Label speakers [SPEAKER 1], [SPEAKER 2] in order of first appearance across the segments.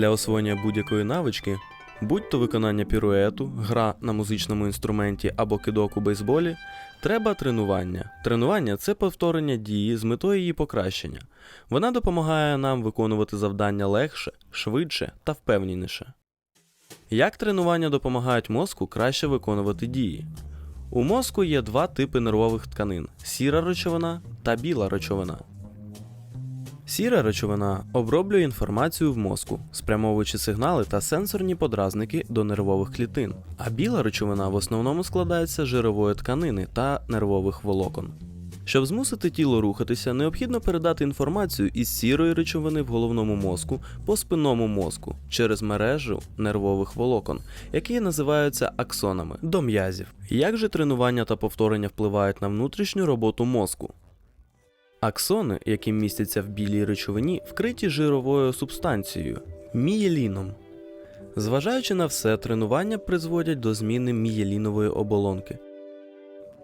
[SPEAKER 1] Для освоєння будь-якої навички, будь то виконання піруету, гра на музичному інструменті або кидок у бейсболі, треба тренування. Тренування це повторення дії з метою її покращення. Вона допомагає нам виконувати завдання легше, швидше та впевненіше. Як тренування допомагають мозку краще виконувати дії? У мозку є два типи нервових тканин: сіра речовина та біла речовина. Сіра речовина оброблює інформацію в мозку, спрямовуючи сигнали та сенсорні подразники до нервових клітин, а біла речовина в основному складається з жирової тканини та нервових волокон. Щоб змусити тіло рухатися, необхідно передати інформацію із сірої речовини в головному мозку по спинному мозку через мережу нервових волокон, які називаються аксонами до м'язів. Як же тренування та повторення впливають на внутрішню роботу мозку? Аксони, які містяться в білій речовині, вкриті жировою субстанцією мієліном. Зважаючи на все, тренування призводять до зміни мієлінової оболонки.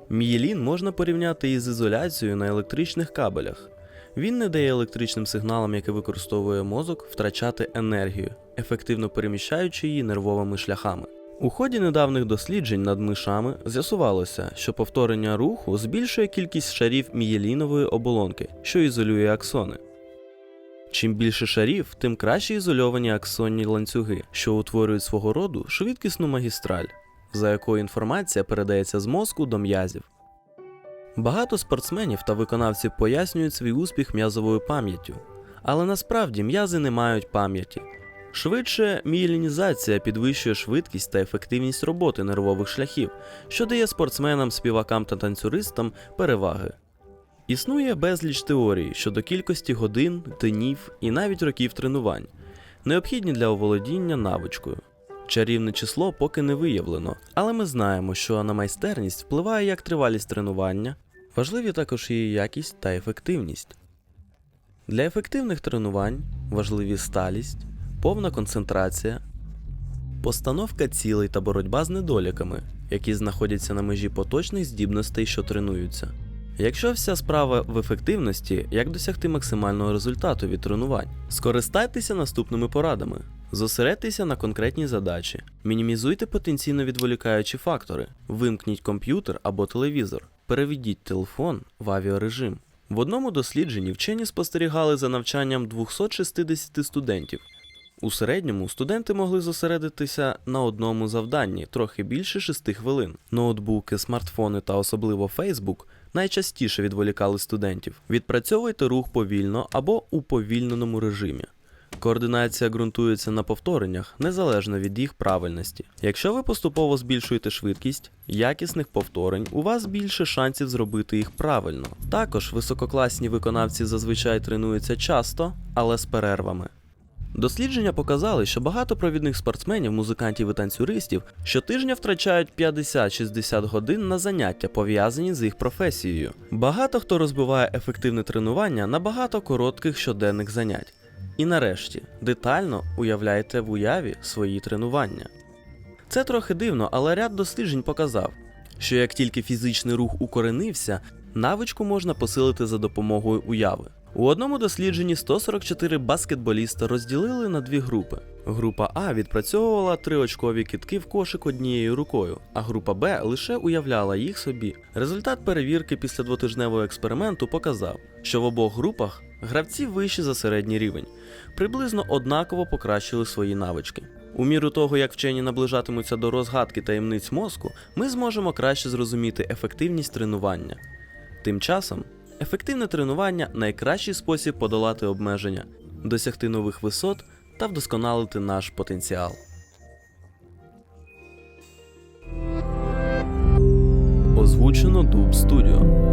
[SPEAKER 1] Мієлін можна порівняти із ізоляцією на електричних кабелях. Він не дає електричним сигналам, які використовує мозок, втрачати енергію, ефективно переміщаючи її нервовими шляхами. У ході недавніх досліджень над мишами з'ясувалося, що повторення руху збільшує кількість шарів мієлінової оболонки, що ізолює аксони. Чим більше шарів, тим краще ізольовані аксонні ланцюги, що утворюють свого роду швидкісну магістраль, за якою інформація передається з мозку до м'язів. Багато спортсменів та виконавців пояснюють свій успіх м'язовою пам'яттю, але насправді м'язи не мають пам'яті. Швидше, мієлінізація підвищує швидкість та ефективність роботи нервових шляхів, що дає спортсменам, співакам та танцюристам переваги. Існує безліч теорій щодо кількості годин, днів і навіть років тренувань, необхідні для оволодіння навичкою. Чарівне число поки не виявлено, але ми знаємо, що на майстерність впливає як тривалість тренування, важливі також її якість та ефективність. Для ефективних тренувань важливі сталість, повна концентрація, постановка цілей та боротьба з недоліками, які знаходяться на межі поточних здібностей, що тренуються. Якщо вся справа в ефективності, як досягти максимального результату від тренувань, скористайтеся наступними порадами. Зосередьтеся на конкретній задачі, мінімізуйте потенційно відволікаючі фактори, вимкніть комп'ютер або телевізор, переведіть телефон в авіарежим. В одному дослідженні вчені спостерігали за навчанням 260 студентів. У середньому студенти могли зосередитися на одному завданні трохи більше 6 хвилин. Ноутбуки, смартфони та особливо Facebook найчастіше відволікали студентів. Відпрацьовуйте рух повільно або у повільненому режимі. Координація ґрунтується на повтореннях незалежно від їх правильності. Якщо ви поступово збільшуєте швидкість якісних повторень, у вас більше шансів зробити їх правильно. Також висококласні виконавці зазвичай тренуються часто, але з перервами. Дослідження показали, що багато провідних спортсменів, музикантів і танцюристів щотижня втрачають 50-60 годин на заняття, пов'язані з їх професією. Багато хто розбиває ефективне тренування на багато коротких щоденних занять. І нарешті детально уявляйте в уяві свої тренування. Це трохи дивно, але ряд досліджень показав, що як тільки фізичний рух укоренився, навичку можна посилити за допомогою уяви. У одному дослідженні 144 баскетболіста розділили на дві групи. Група А відпрацьовувала триочкові китки в кошик однією рукою, а група Б лише уявляла їх собі. Результат перевірки після двотижневого експерименту показав, що в обох групах гравці вищі за середній рівень, приблизно однаково покращили свої навички. У міру того, як вчені наближатимуться до розгадки таємниць мозку, ми зможемо краще зрозуміти ефективність тренування. Тим часом, ефективне тренування найкращий спосіб подолати обмеження, досягти нових висот та вдосконалити наш потенціал. Озвучено Дуб Студіо.